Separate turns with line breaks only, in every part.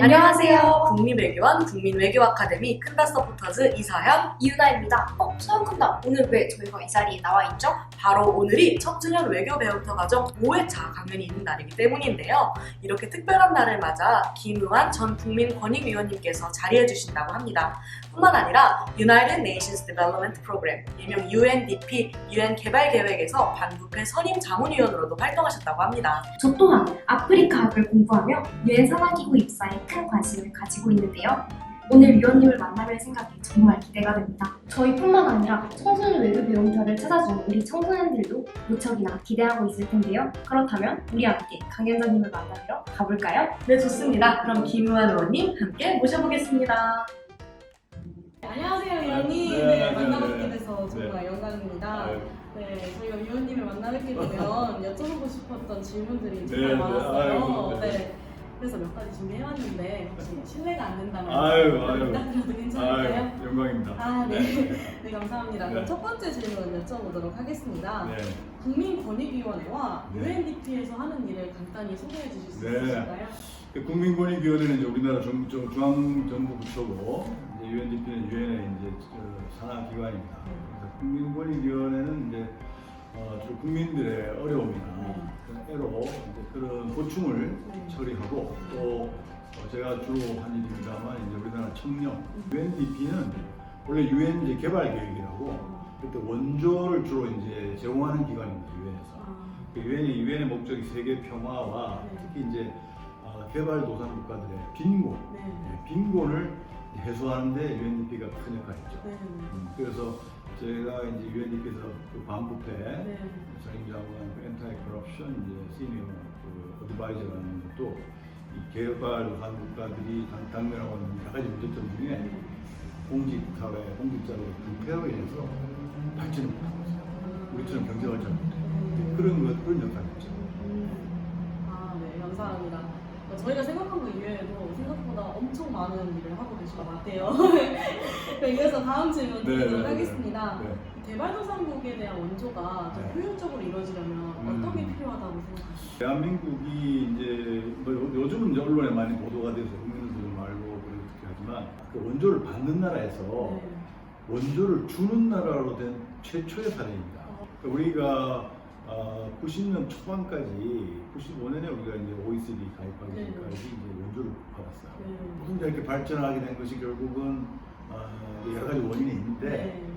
안녕하세요.
국민외교원 국민외교 아카데미 큰다 서포터즈 이사연
이유나입니다. 어, 서영큰다. 오늘 왜 저희가 이 자리에 나와 있죠?
바로 오늘이 청소년 외교 배우터 과정 5회차 강연이 있는 날이기 때문인데요. 이렇게 특별한 날을 맞아 김우한 전 국민 권익위원님께서 자리해 주신다고 합니다. 뿐만 아니라 United Nations Development Program, 일명 UNDP, UN 개발 계획에서 반부패 선임 자문위원으로도 활동하셨다고 합니다.
저 또한 아프리카학을 공부하며 유엔 산하기구 입사에 큰 관심을 가지고 있는데요. 오늘 위원님을 만나뵐 생각이 정말 기대가 됩니다. 저희뿐만 아니라 청소년 외교 배움터를 찾아준 우리 청소년들도 무척이나 기대하고 있을 텐데요. 그렇다면 우리 함께 강연자님을 만나러 가볼까요?
네, 좋습니다. 그럼 김우한 의원님 함께 모셔보겠습니다.
안녕하세요, 위원님.
네,
네,
네,
만나뵙게
네.
돼서 정말 영광입니다.
아유,
네, 저희가 위원님을 만나뵙게 되면 여쭤보고 싶었던 질문들이
네,
정말
네,
많았어요.
아유, 네.
네. 그래서 몇 가지 준비해왔는데 혹시 실례가 안 된다면
아유, 아유.
부탁드려도 괜찮을까요?
아유, 영광입니다.
아, 네. 네, 감사합니다.
네.
그럼 첫 번째 질문 여쭤보도록 하겠습니다.
네.
국민권익위원회와
네.
UNDP에서 하는 일을 간단히 소개해 주실 수
네.
있으실까요?
그 국민권익위원회는 이제 우리나라 중, 중, 중앙정부 부처고 이제 UNDP는 유엔의 이제 저 산하 기관입니다. 그래서 국민권익위원회는 이제 어, 주로 국민들의 어려움이나 그런 애로 이제 그런 고충을
네.
처리하고 또 어, 제가 주로 한 일입니다만 이제 우리나라 청년 UNDP는 원래 유엔 이제 개발 계획이라고 그때 원조를 주로 이제 제공하는 기관입니다 유엔에서.
아,
그 유엔이 유엔의 목적이 세계 평화와
네.
특히 이제 어, 개발 도상 국가들의 빈곤,
네.
네, 빈곤을 해소하는데 UNDP가 큰 역할을 했죠.
네.
음, 그래서 제가 이제 UNDP에서 그 반부패
네.
상임장관 엔타이 커럽션 이제 시니어 그 어드바이저라는 것도 이 개발도상 국가들이 당- 당면하고 있는 여러 가지 문제점 중에 공직 사회, 공직자들의 불패로 인해서 발전을 못하고 있어요. 우리처럼 경제 발전 못해요.
네.
그런 것 그런 역할을 했죠.
아, 네. 어, 저희가 생각한 것 이외에도 생각보다 엄청 많은 일을 하고 계신 것 같아요. 그럼 이어서 다음 질문
네,
드리도록
네, 네.
하겠습니다.
네.
개발도상국에 대한 원조가 좀
네.
효율적으로 이루어지려면
음.
어떤 게 필요하다고 생각하세요?
대한민국이 이제 뭐 요- 요즘은 언론에 많이 보도가 돼서 국민들도 좀 알고 그렇게 하지만 그 원조를 받는 나라에서
네.
원조를 주는 나라로 된 최초의 사례입니다.
어.
그러니까 우리가 어, 90년 초반까지 95년에 우리가 이제 OECD 가입하기
네.
전까지 이제 원조를 받았어요.
네.
무슨 이렇게 발전하게 된 것이 결국은 어, 여러 가지 원인이 있는데
네.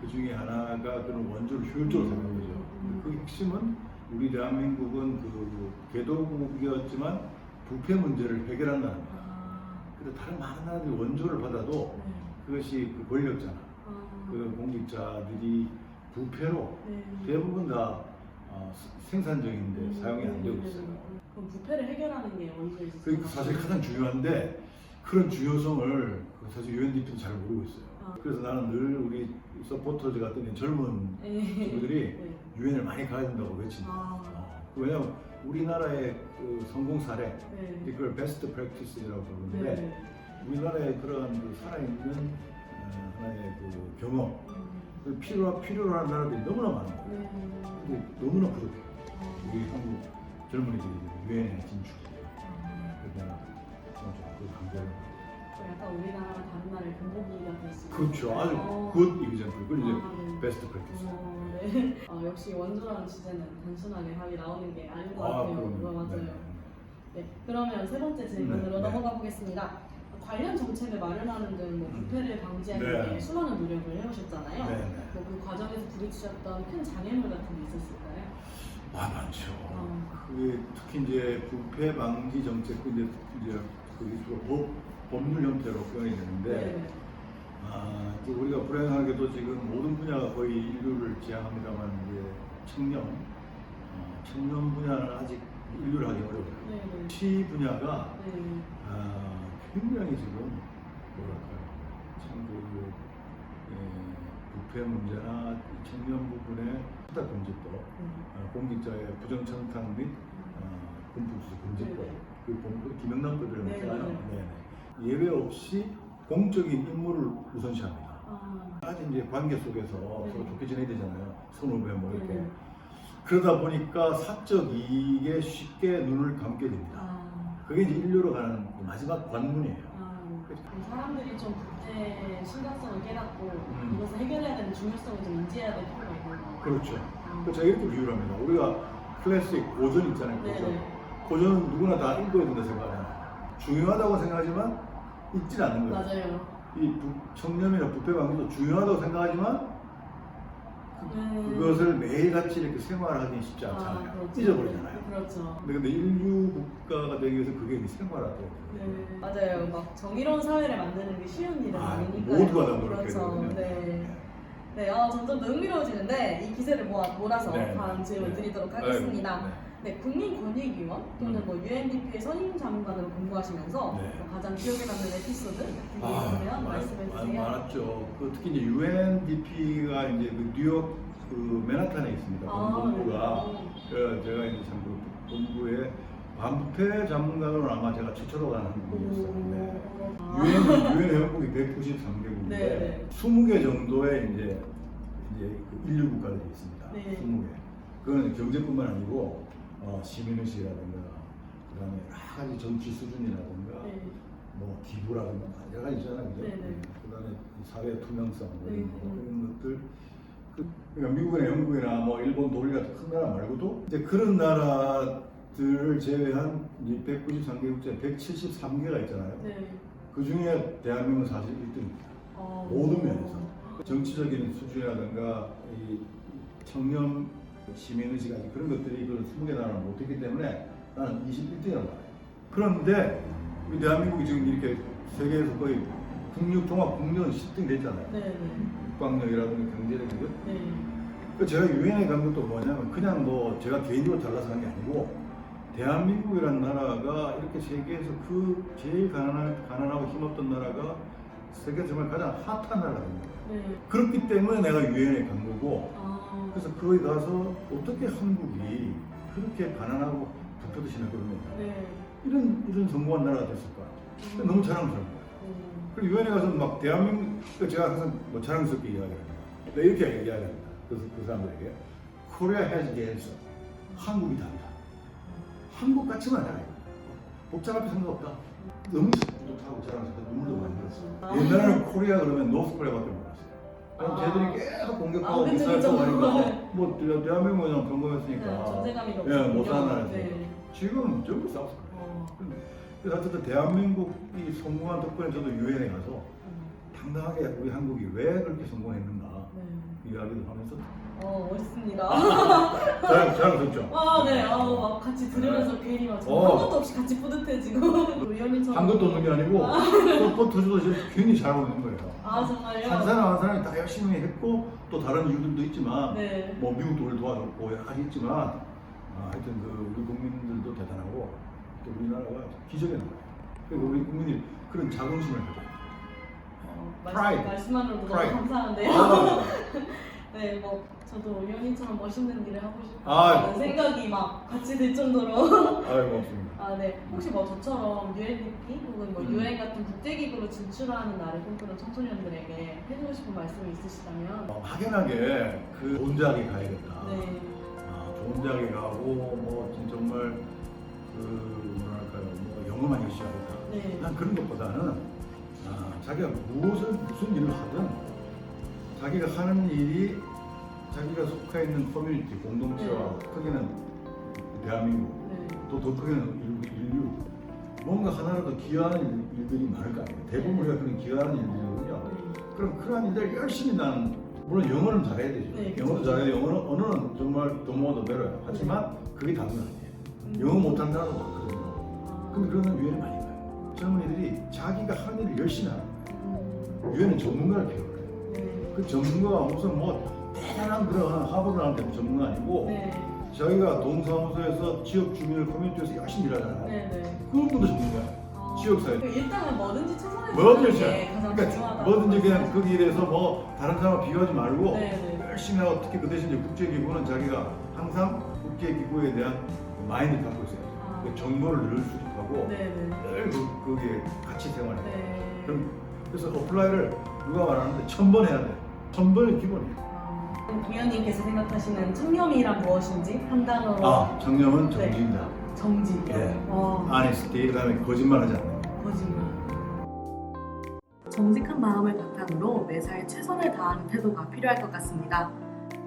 그 중에 하나가 그런 원조를 효율적으로 사용하는 거죠.
음.
그 핵심은 우리 대한민국은 그 개도국이었지만 부패 문제를 해결한 나라입니다.
아,
근데 다른 많은 나라들이 원조를 받아도
네.
그것이 그 권력자나
아,
그 공직자들이 부패로
네.
대부분 다 어, 생산적인데
음,
사용이 안 되고
네.
있어요.
그럼 부패를 해결하는 게수
그게 사실 가장 중요한데 그런 중요성을 그 사실 UNDP도 잘 모르고 있어요.
아.
그래서 나는 늘 우리 서포터즈 같은 이 젊은
네.
친구들이
네.
유엔을 많이 가야 된다고 외칩니다.
아,
어, 왜냐하면 우리나라의 그 성공 사례,
네.
이걸 베스트 프랙티스라고 부르는데
네.
우리나라의 그러한 그 살아있는 어, 하나의 그 경험,
음,
그 필요 필요로 하는 나라들이 너무나 많아요.
네.
근데 너무나 부족해요.
아,
우리 한국 젊은이들이 유엔에 진출.
아,
그래서 그 강조를.
어, 약간 우리나라가 다른 나라의 본보기가 될수 있는
그렇죠. 아주
어.
굿 이그젠플. 그리고 이제
아, 네.
베스트 프랙티스.
어, 네. 어, 역시 원조라는 주제는 단순하게 답이 나오는 게 아닌 것
아,
같아요.
그럼요.
그거 맞아요.
네.
네. 그러면 세 번째 질문으로
네, 네.
넘어가 보겠습니다. 관련 정책을 마련하는 등뭐
음.
부패를 방지하기
네.
위해 수많은 노력을 해오셨잖아요.
네, 네.
뭐 그 과정에서 부딪히셨던 큰 장애물 같은 게 있었을까요?
아 많죠.
어.
그게 특히 이제 부패 방지 정책 그 이제 이제 그게 주로 법 법률 형태로 표현이 되는데
네.
아 이제 우리가 불행하게도 지금 모든 분야가 거의 인류를 지향합니다만 이제 청년 어, 청년 분야는 아직 인류를 하기 어려워요.
네. 네.
시 분야가
네.
아, 굉장히 지금 뭐랄까요 참그 예, 부패 문제나 청년 부분의 수사 금지법,
네.
어, 공직자의 부정 청탁 및 어, 금품수수 금지법,
네.
그 본- 김영남 법이라고
네,
했잖아요.
네.
네, 네. 예외 없이 공적인 임무를 우선시합니다.
아,
아직 이제 관계 속에서
네.
서로 좋게 지내야 되잖아요. 선후배 뭐 이렇게.
네.
그러다 보니까 사적 이익에 쉽게 눈을 감게 됩니다.
아,
그게 이제 인류로 가는 그 마지막 관문이에요.
아, 사람들이 좀 불태 심각성을 깨닫고
음.
이것을 해결해야 되는 중요성을 좀 인지해야 될 필요가 있는.
그렇죠.
음.
그 제가 이렇게 비유를 합니다. 우리가 클래식 고전 있잖아요. 고전.
네네.
고전은 누구나 다 읽어야 된다 생각하잖아요. 중요하다고 생각하지만 읽질 않는 거예요.
맞아요.
이 부- 청렴이나 부패 방지도 중요하다고 생각하지만
음.
그것을 매일같이 이렇게 생활하기 쉽지 않잖아요.
그렇죠.
잊어버리잖아요.
그렇죠.
근데, 근데 인류 국가가 되기 위해서 그게 이제 생활화돼야 돼요.
네, 맞아요. 막 정의로운 사회를 만드는 게 쉬운 일은
아,
아니니까요.
모두가 다 노력해야
그렇죠.
되거든요.
네. 네, 아, 점점 더 흥미로워지는데 이 기세를 모아, 몰아서
네.
다음 질문
네.
드리도록 하겠습니다.
네.
네, 국민권익위원 또는
음.
뭐 UNDP의 선임 장관으로 근무하시면서
네.
뭐 가장 기억에 남는 에피소드
아,
있으면 말씀해
많-
주세요.
많았죠. 그 특히 이제 UNDP가 이제 그 뉴욕 그 맨하탄에 있습니다.
아,
본부가
네.
그 제가 이제 참그 본부에 반부패 전문가로 아마 제가 최초로 가는 분이었어요. 네.
오.
유엔 유엔 회원국이 193개국인데
네, 네.
20개 정도의 이제 이제 그 인류 국가들이 있습니다.
네.
20개. 그건 경제뿐만 아니고 어, 시민의식이라든가 그다음에 여러 가지 정치 수준이라든가
네.
뭐 기부라든가 여러 가지 있잖아요. 그죠?
네 네.
그다음에 이 사회 투명성 뭐 이런,
네,
거,
네.
이런 것들 그, 그러니까 미국이나 영국이나 뭐 일본, 독일 같은 큰 나라 말고도 이제 그런 나라들을 제외한 이제 193개국 중에 173개가 있잖아요.
네.
그 중에 대한민국은 사실 1등입니다.
어.
모든 면에서 정치적인 수준이라든가 이 청렴 시민의식까지 그런 것들이 그 20개 나라를 못했기 때문에 나는 21등이라고 봐요. 그런데 우리 대한민국이 지금 이렇게 세계에서 거의 국력 종합 국력은 10등 됐잖아요.
네, 네.
국방력이라든가 경제력 그죠?
네.
그 제가 유엔에 간 것도 뭐냐면 그냥 뭐 제가 개인적으로 잘나서 간 게 아니고 대한민국이라는 나라가 이렇게 세계에서 그 제일 가난한, 가난하고 힘없던 나라가 세계 정말 가장 핫한 나라거든요.
네.
그렇기 때문에 내가 유엔에 간 거고
아.
그래서 거기 가서 어떻게 한국이 그렇게 가난하고 심하고 그러면
네.
이런 이런 성공한 나라가 됐을까?
음.
너무 자랑스러운 거예요.
음.
그리고 유엔에 가서 막 대한민국 그 제가 항상 뭐 자랑스럽게 이야기합니다. 네, 이렇게 이야기합니다. 그래서 그 사람들에게 코리아 has gas. 한국이 다르다. 한국 같지만 않아요. 복잡할 생각 없다. 너무 뿌듯하고 자랑스럽고 눈물도 많이
아.
흘렸어요. 옛날에는 코리아 그러면 노스 코리아밖에 몰랐어 요. 그럼
아.
쟤들이 계속 공격하고
아, 그쵸,
미사일
그쵸.
쏘고 하니까 뭐 대- 평범했으니까
네, 존재감이
예,
없었군요.
못 사는 나라지.
네.
지금 전부 싸웠을 거예요.
어.
그래서 어쨌든 대한민국이 성공한 덕분에 저도 유엔에 가서
음.
당당하게 우리 한국이 왜 그렇게 성공했는가
네.
이야기도 하면서
어, 멋있습니다.
자랑, 자랑스럽죠?
아, 네. 아, 막 같이 들으면서 괜히 막
어.
한 것도 없이 같이 뿌듯해지고. 위원님처럼.
한 것도 없는 게 아니고 또 터주도 괜히 잘하고 있는 거예요
아, 정말요?
한 사람 한 사람이 다 열심히 했고 또 다른 이유들도 있지만
네.
뭐 미국도 우리 도와줬고 여러 가지 있지만 아, 하여튼 그 우리 국민들도 대단하고 또 우리나라가 기적의 나라예요 그리고 우리 국민이 그런 자긍심을 가져요
어. 말씀, 말씀만으로도 너무
Pride.
감사한데요.
아,
네, 뭐 저도 위원님처럼 멋있는 일을 하고
아,
싶다는 생각이 막 같이 들 정도로.
아유 고맙습니다
아, 네. 혹시 뭐 저처럼 UNDP 혹은 뭐
음.
UN 같은 국제기구로 진출하는 날을 꿈꾸는 청소년들에게 해주고 싶은 말씀이 있으시다면?
어, 막연하게 그 좋은 대학에 가야겠다
네.
아, 좋은 대학에 가고 뭐 정말 그 뭐랄까요 뭐 영어만 열심히 하겠다
네.
난 그런 것보다는 아, 자기가 무엇을 무슨 일을 하든 자기가 하는 일이 자기가 속해 있는 커뮤니티 공동체와 크게는 대한민국
네.
또더 크게는 인류, 인류 뭔가 하나라도 기여하는 일- 일들이 많을 거 아니에요 대부분 우리가 그런 기여하는 일들이거든요
네.
그럼 그러한 일들 열심히 난 물론 영어는 잘해야 되죠
네, 그쵸.
영어도 잘해야 영어는 언어는 정말 도모도 배려요 하지만 그게 다는 아니에요
음.
영어 못하는 사람도 많거든요
아.
근데 그러면 유엔에 많이 가요 젊은이들이 자기가 하는 일을 열심히 하는
음.
거예요 유엔은 전문가를 필요해요
네.
그 전문가가 무슨 뭐 대단한 그런 하버드 나한테 전문가 아니고
네.
자기가 동사무소에서 지역 주민을 커뮤니티에서 열심히 일하잖아요
네. 네.
그분도 전문가예요
아.
지역사회.
그 일단은 뭐든지 최선을
뭐든지
다하는 게 가장
그러니까
중요하다고
뭐든지 그냥. 거기 일해서 뭐 다른 사람과 비교하지 말고
네, 네.
열심히 하고 특히 그 대신 이제 국제기구는 자기가 항상 국제기구에 대한 마인드를 갖고 있어요.
아.
그 정보를 늘 수집하고
네, 네.
늘 그, 거기에 같이 생활해요.
네.
그럼 그래서 어플라이를 누가 말하는데 천 번 해야 돼. 천 번이 기본이에요.
아, 위원님께서 생각하시는 청렴이란 무엇인지 한 단어로
아, 청렴은
네.
정직이다.
정직.
예.
어,
honesty 그다음에 거짓말하지 않는 거.
거짓말.
정직한 마음을 바탕으로 매사에 최선을 다하는 태도가 필요할 것 같습니다.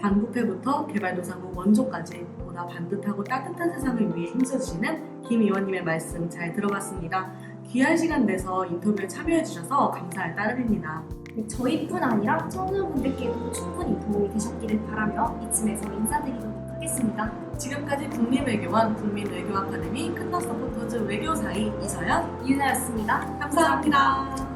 반부패부터 개발도상국 원조까지 보다 반듯하고 따뜻한 세상을 위해 힘써주시는 김 의원님의 말씀 잘 들어봤습니다. 귀한 시간 내서 인터뷰에 참여해주셔서 감사할 따름입니다.
네, 저희뿐 아니라 청소년분들께도 충분히 도움이 되셨기를 바라며 이쯤에서 인사드리도록 하겠습니다.
지금까지 국민외교원 국민외교아카데미 큰더 서포터즈 외교사의 이서연
이은하였습니다
감사합니다.